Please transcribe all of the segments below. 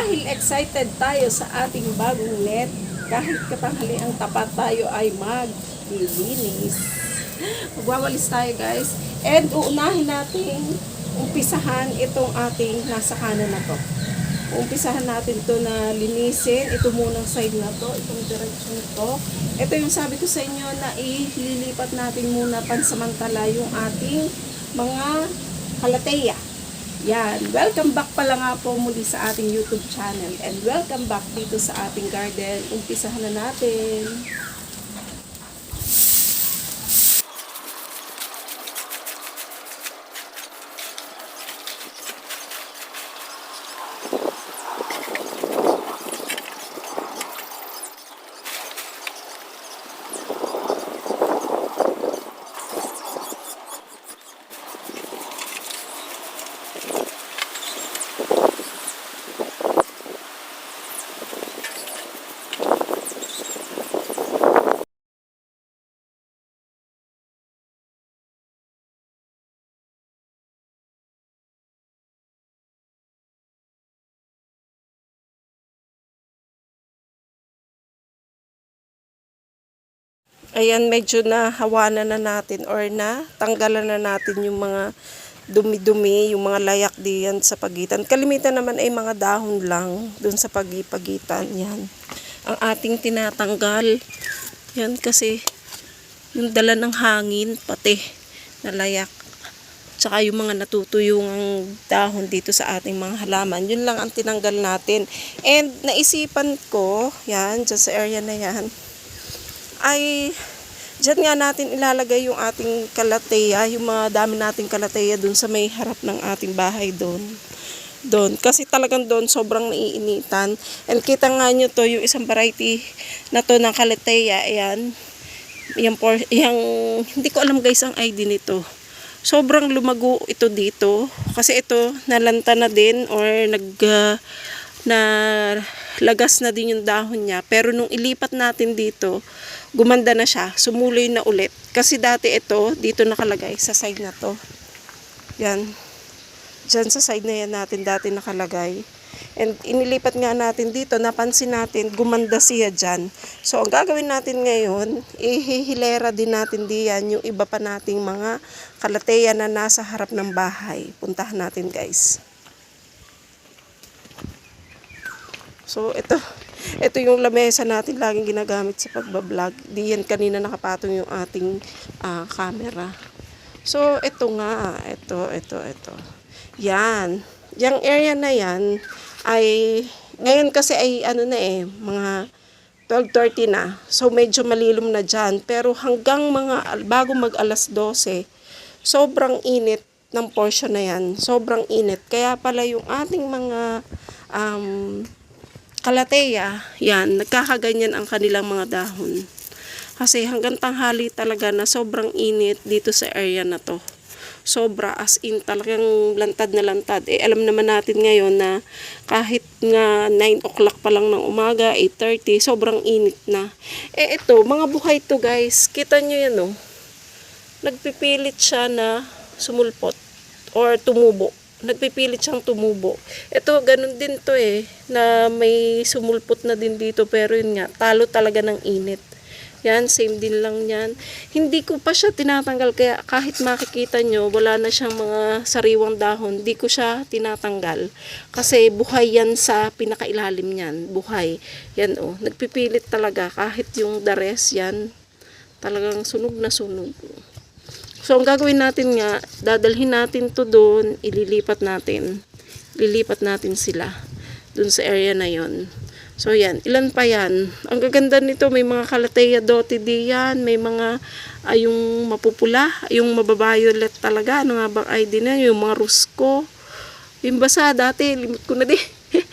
Dahil excited tayo sa ating bagong net, kahit katanghali ang tapat tayo ay maglilinis. Magwawalis tayo guys. And uunahin natin umpisahan itong ating nasa kanan na to. Umpisahan natin to na linisin. Ito munang side na to, itong direction to. Ito yung sabi ko sa inyo na ililipat natin muna pansamantala yung ating mga kalateya. Yan. Welcome back pala nga po muli sa ating YouTube channel. And welcome back dito sa ating garden. Umpisahan na natin. Ayan, medyo na hawanan na natin or na tanggalan na natin yung mga dumi-dumi, yung mga layak diyan sa pagitan. Kalimitan naman ay mga dahon lang dun sa pagipagitan. Yan. Ang ating tinatanggal. Yan kasi yung dala ng hangin pati na layak. Tsaka yung mga natutuyong dahon dito sa ating mga halaman. Yun lang ang tinanggal natin. And naisipan ko, yan, dyan sa area na yan, ay dyan nga natin ilalagay yung ating kalateya, yung mga dami nating kalateya dun sa may harap ng ating bahay doon. Doon. Kasi talagang doon sobrang naiinitan. And kita nga nyo to, yung isang variety na to ng kalateya, ayan. Yung, por, yung, hindi ko alam guys ang ID nito. Sobrang lumago ito dito. Kasi ito, nalanta na din or nag, uh, na lagas na din yung dahon niya. Pero nung ilipat natin dito, gumanda na siya. Sumuloy na ulit. Kasi dati ito, dito nakalagay sa side na to. Yan. Diyan sa side na yan natin dati nakalagay. And inilipat nga natin dito, napansin natin, gumanda siya dyan. So, ang gagawin natin ngayon, ihihilera din natin diyan yung iba pa nating mga kalateya na nasa harap ng bahay. Puntahan natin guys. So, ito, ito yung lamesa natin laging ginagamit sa pagbablog. Di yan kanina nakapatong yung ating ah, camera. So, ito nga, ito, ito, ito. Yan. Yung area na yan ay, ngayon kasi ay ano na eh, mga 12.30 na. So, medyo malilom na dyan. Pero hanggang mga, bago mag alas 12, sobrang init ng portion na yan. Sobrang init. Kaya pala yung ating mga um, kalateya, yan, nagkakaganyan ang kanilang mga dahon. Kasi hanggang tanghali talaga na sobrang init dito sa area na to. Sobra as in talagang lantad na lantad. Eh alam naman natin ngayon na kahit nga 9 o'clock pa lang ng umaga, 8.30, sobrang init na. Eh ito, mga buhay to guys. Kita nyo yan oh. Nagpipilit siya na sumulpot or tumubo nagpipilit siyang tumubo. Ito, ganun din to eh, na may sumulpot na din dito, pero yun nga, talo talaga ng init. Yan, same din lang yan. Hindi ko pa siya tinatanggal, kaya kahit makikita nyo, wala na siyang mga sariwang dahon, di ko siya tinatanggal. Kasi buhay yan sa pinakailalim niyan, buhay. Yan oh, nagpipilit talaga, kahit yung dares yan, talagang sunog na sunog. So, ang gagawin natin nga, dadalhin natin to doon, ililipat natin. Lilipat natin sila doon sa area na yon. So, yan. Ilan pa yan? Ang gaganda nito, may mga kalateya dotted yan, may mga ay yung mapupula, yung mababayolet talaga. Ano nga bang ID na? Yung mga rusko. Yung basa dati, limot ko na din.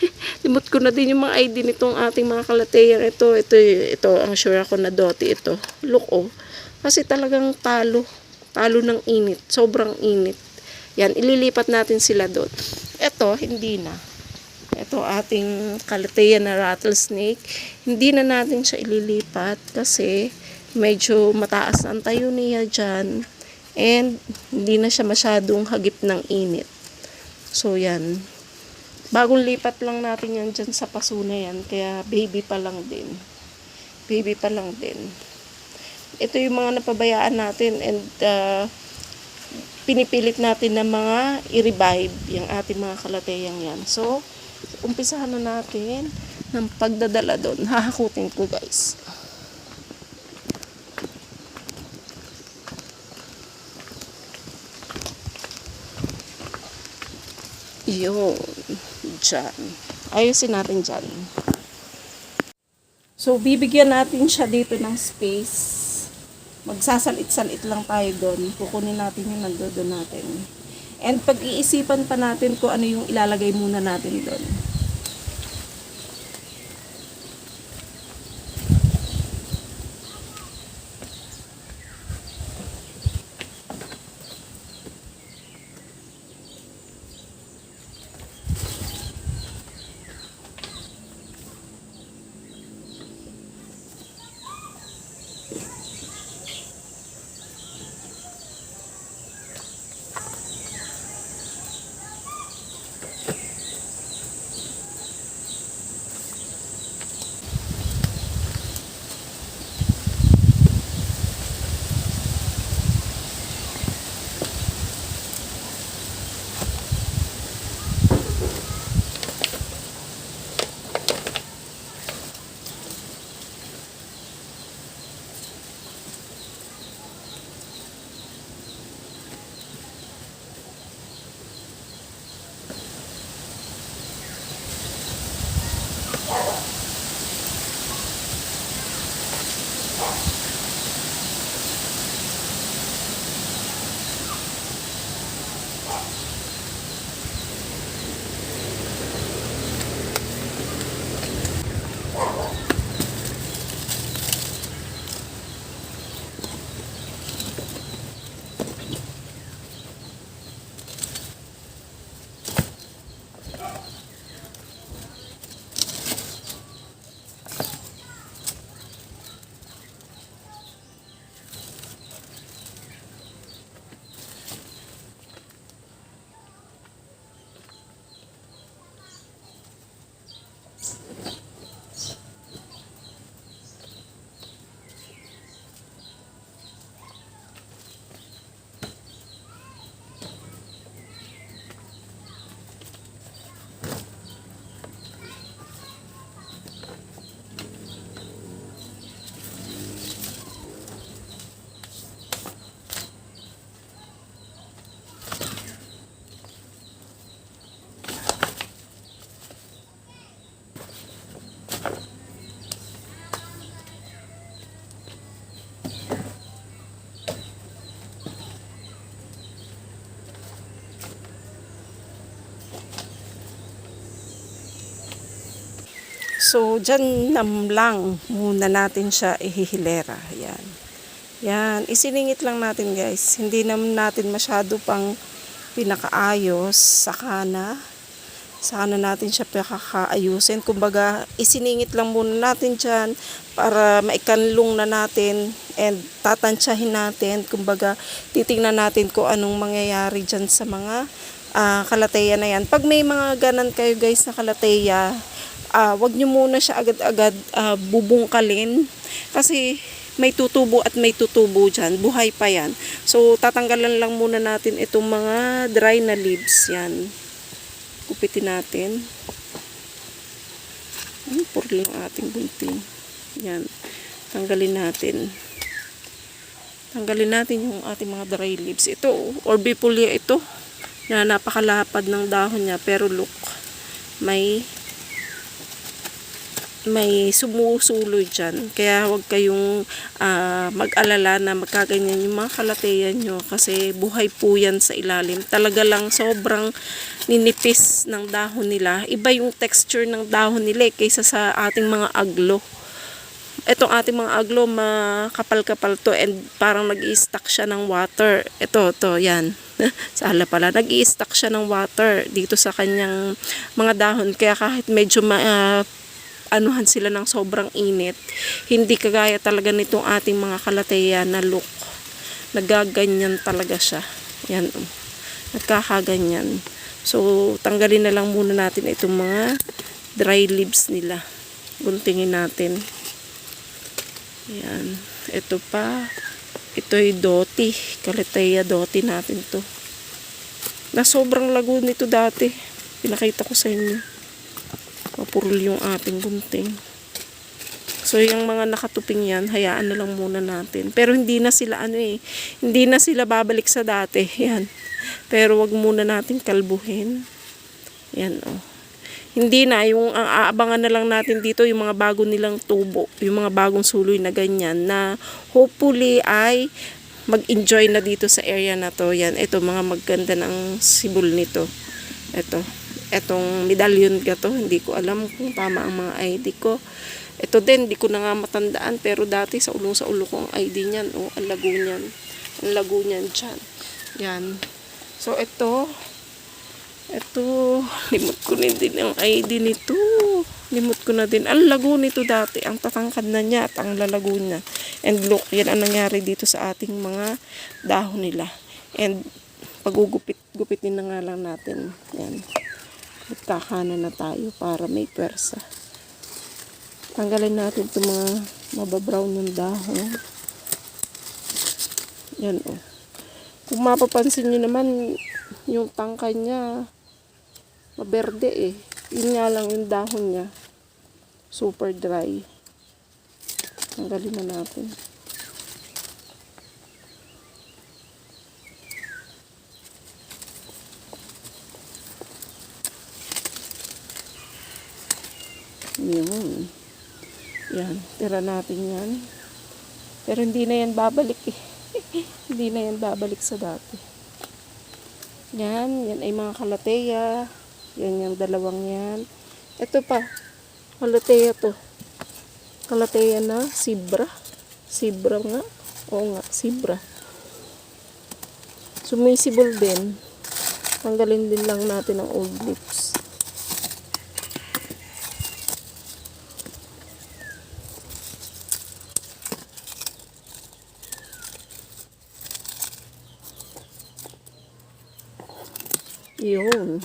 limot ko na din yung mga ID nitong ating mga kalateya. Ito, ito, ito, ang sure ako na doti ito. Look, oh. Kasi talagang talo talo ng init, sobrang init. Yan, ililipat natin sila doon. Ito, hindi na. Ito ating kalateya na rattlesnake. Hindi na natin siya ililipat kasi medyo mataas ang tayo niya dyan. And hindi na siya masyadong hagip ng init. So, yan. Bagong lipat lang natin yan dyan sa paso na yan. Kaya baby pa lang din. Baby pa lang din. Ito yung mga napabayaan natin and uh, pinipilit natin na mga i-revive yung ating mga kalateyang yan. So, umpisahan na natin ng pagdadala doon. Hahakutin ko guys. Yun. Diyan. Ayusin natin dyan. So, bibigyan natin siya dito ng space. Magsasalit-salit lang tayo doon. Kukunin natin yung nandoon natin. And pag-iisipan pa natin kung ano yung ilalagay muna natin doon. So, dyan nam lang muna natin siya ihihilera. Yan. Yan. Isiningit lang natin guys. Hindi naman natin masyado pang pinakaayos. Saka na. Saka na natin siya pakakaayusin. Kumbaga, isiningit lang muna natin dyan para maikanlong na natin and tatansyahin natin. Kumbaga, titingnan natin kung anong mangyayari dyan sa mga ah, kalateya na yan. Pag may mga ganan kayo guys na kalateya, ah wag nyo muna siya agad-agad ah, bubungkalin kasi may tutubo at may tutubo dyan. Buhay pa yan. So, tatanggalan lang muna natin itong mga dry na leaves. Yan. Kupitin natin. Ano, purli yung ating gunting. Yan. Tanggalin natin. Tanggalin natin yung ating mga dry leaves. Ito, orbifolia ito. Na napakalapad ng dahon niya. Pero look, may may sumusuloy dyan. Kaya huwag kayong ah, mag-alala na magkaganyan yung mga kalateyan nyo kasi buhay po yan sa ilalim. Talaga lang sobrang ninipis ng dahon nila. Iba yung texture ng dahon nila eh, kaysa sa ating mga aglo. Itong ating mga aglo, makapal-kapal to and parang nag stack siya ng water. Ito, to, yan. Sala pala, nag stack siya ng water dito sa kanyang mga dahon. Kaya kahit medyo ma, ah, anuhan sila ng sobrang init. Hindi kagaya talaga nitong ating mga kalateya na look. Nagaganyan talaga siya. Yan. oh. Nagkakaganyan. So, tanggalin na lang muna natin itong mga dry leaves nila. Guntingin natin. Ayan. Ito pa. Ito'y doti. Kalateya doti natin to. Na sobrang lago nito dati. Pinakita ko sa inyo. Mapurol yung ating gunting. So, yung mga nakatuping yan, hayaan na lang muna natin. Pero hindi na sila ano eh, hindi na sila babalik sa dati. Yan. Pero wag muna natin kalbuhin. Yan oh. Hindi na, yung ang aabangan na lang natin dito, yung mga bago nilang tubo, yung mga bagong suloy na ganyan, na hopefully ay mag-enjoy na dito sa area na to. Yan, ito, mga maganda ng sibol nito. Ito, etong medallion ka to, hindi ko alam kung tama ang mga ID ko. Ito din, di ko na nga matandaan, pero dati sa ulong sa ulo ko ang ID niyan, oh, ang lago niyan. Ang lago niyan dyan. Yan. So, ito, ito, limot ko na din ang ID nito. Limot ko na din. Ang lago nito dati. Ang tatangkad na niya at ang lalago niya. And look, yan ang nangyari dito sa ating mga dahon nila. And pagugupit, gupitin na nga lang natin. Yan. Magkakanan na tayo para may pwersa. Tanggalin natin itong mga mababrown yung dahon. Yan o. Oh. Kung mapapansin nyo naman, yung tangkay niya, maberde eh. Yun nga lang yung dahon niya. Super dry. Tanggalin na natin. Yun. Yan. Tira natin yan. Pero hindi na yan babalik eh. hindi na yan babalik sa dati. Yan. Yan ay mga kalateya. Yan yung dalawang yan. Ito pa. Kalateya to. Kalateya na. Sibra. Sibra nga. Oo nga. Sibra. Sumisibol din. Tanggalin din lang natin ang old leaves. Yun.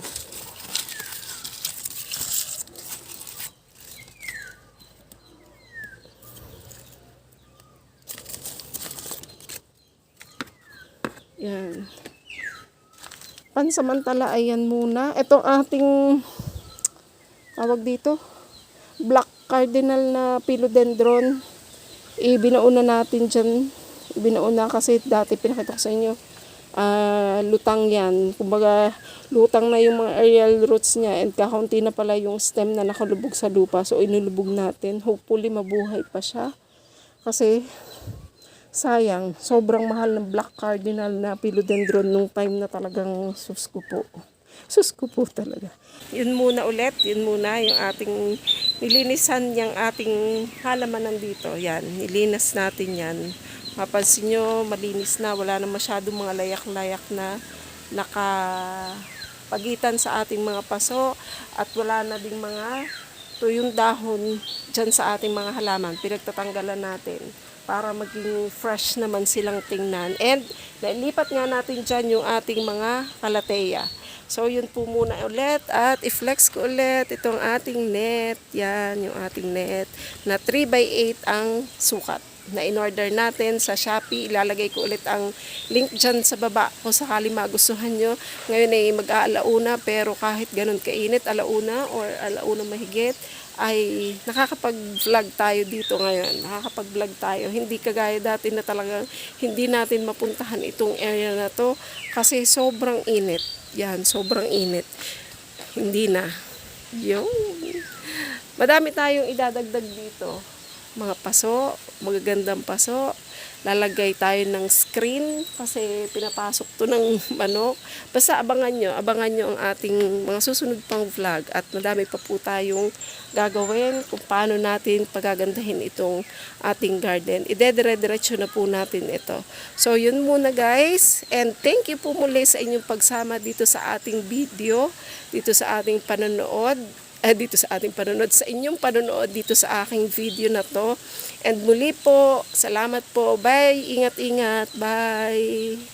Yan. Pansamantala, ayan muna. Ito ating tawag dito. Black cardinal na philodendron. Ibinauna natin dyan. Ibinauna kasi dati pinakita ko sa inyo ah, lutang yan. Kumbaga, lutang na yung mga aerial roots niya and kakaunti na pala yung stem na nakalubog sa lupa. So, inulubog natin. Hopefully, mabuhay pa siya. Kasi, sayang, sobrang mahal ng black cardinal na philodendron nung time na talagang sus ko po. Sus po talaga. Yun muna ulit, yun muna yung ating nilinisan yung ating halamanan dito. Yan, nilinas natin yan. Mapansin nyo, malinis na. Wala na masyadong mga layak-layak na nakapagitan sa ating mga paso. At wala na ding mga tuyong dahon dyan sa ating mga halaman. Pinagtatanggalan natin para maging fresh naman silang tingnan. And nailipat nga natin dyan yung ating mga kalateya. So, yun po muna ulit. At i-flex ko ulit itong ating net. Yan, yung ating net. Na 3x8 ang sukat na in-order natin sa Shopee. Ilalagay ko ulit ang link dyan sa baba kung sakali magustuhan nyo. Ngayon ay mag-aalauna pero kahit ganun kainit, alauna or alauna mahigit, ay nakakapag-vlog tayo dito ngayon. Nakakapag-vlog tayo. Hindi kagaya dati na talagang hindi natin mapuntahan itong area na to kasi sobrang init. Yan, sobrang init. Hindi na. Yung Madami tayong idadagdag dito mga paso, magagandang paso. Lalagay tayo ng screen kasi pinapasok to ng manok. Basta abangan nyo, abangan nyo ang ating mga susunod pang vlog at madami pa po tayong gagawin kung paano natin pagagandahin itong ating garden. Idedire-diretso na po natin ito. So yun muna guys and thank you po muli sa inyong pagsama dito sa ating video, dito sa ating panonood eh, dito sa ating panonood, sa inyong panonood dito sa aking video na to. And muli po, salamat po. Bye! Ingat-ingat. Bye!